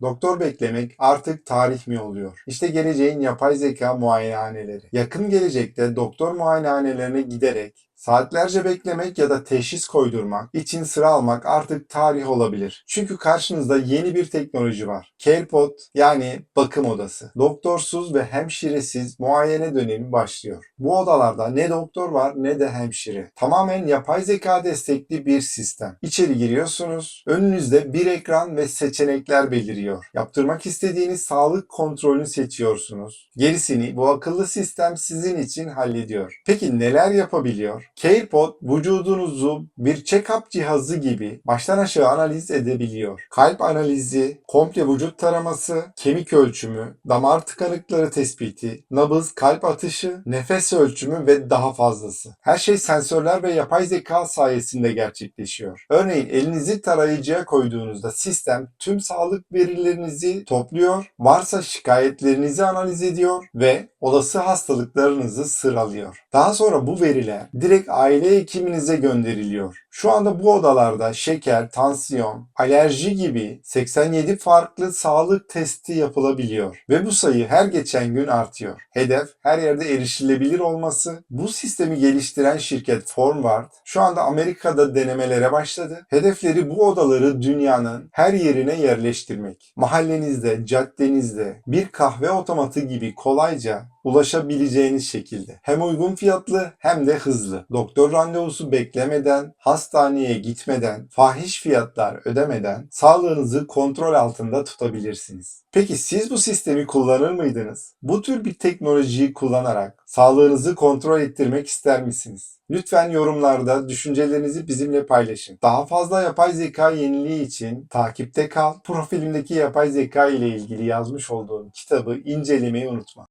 Doktor beklemek artık tarih mi oluyor? İşte geleceğin yapay zeka muayenehaneleri. Yakın gelecekte doktor muayenehanelerine giderek Saatlerce beklemek ya da teşhis koydurmak için sıra almak artık tarih olabilir. Çünkü karşınızda yeni bir teknoloji var. CarePod yani bakım odası. Doktorsuz ve hemşiresiz muayene dönemi başlıyor. Bu odalarda ne doktor var ne de hemşire. Tamamen yapay zeka destekli bir sistem. İçeri giriyorsunuz. Önünüzde bir ekran ve seçenekler beliriyor. Yaptırmak istediğiniz sağlık kontrolünü seçiyorsunuz. Gerisini bu akıllı sistem sizin için hallediyor. Peki neler yapabiliyor? CarePod vücudunuzu bir check-up cihazı gibi baştan aşağı analiz edebiliyor. Kalp analizi, komple vücut taraması, kemik ölçümü, damar tıkanıkları tespiti, nabız, kalp atışı, nefes ölçümü ve daha fazlası. Her şey sensörler ve yapay zeka sayesinde gerçekleşiyor. Örneğin elinizi tarayıcıya koyduğunuzda sistem tüm sağlık verilerinizi topluyor, varsa şikayetlerinizi analiz ediyor ve olası hastalıklarınızı sıralıyor. Daha sonra bu veriler direkt aile hekiminize gönderiliyor. Şu anda bu odalarda şeker, tansiyon, alerji gibi 87 farklı sağlık testi yapılabiliyor ve bu sayı her geçen gün artıyor. Hedef her yerde erişilebilir olması. Bu sistemi geliştiren şirket Formward şu anda Amerika'da denemelere başladı. Hedefleri bu odaları dünyanın her yerine yerleştirmek. Mahallenizde, caddenizde bir kahve otomatı gibi kolayca ulaşabileceğiniz şekilde. Hem uygun fiyatlı hem de hızlı. Doktor randevusu beklemeden, hastaneye gitmeden, fahiş fiyatlar ödemeden sağlığınızı kontrol altında tutabilirsiniz. Peki siz bu sistemi kullanır mıydınız? Bu tür bir teknolojiyi kullanarak sağlığınızı kontrol ettirmek ister misiniz? Lütfen yorumlarda düşüncelerinizi bizimle paylaşın. Daha fazla yapay zeka yeniliği için takipte kal. Profilimdeki yapay zeka ile ilgili yazmış olduğum kitabı incelemeyi unutma.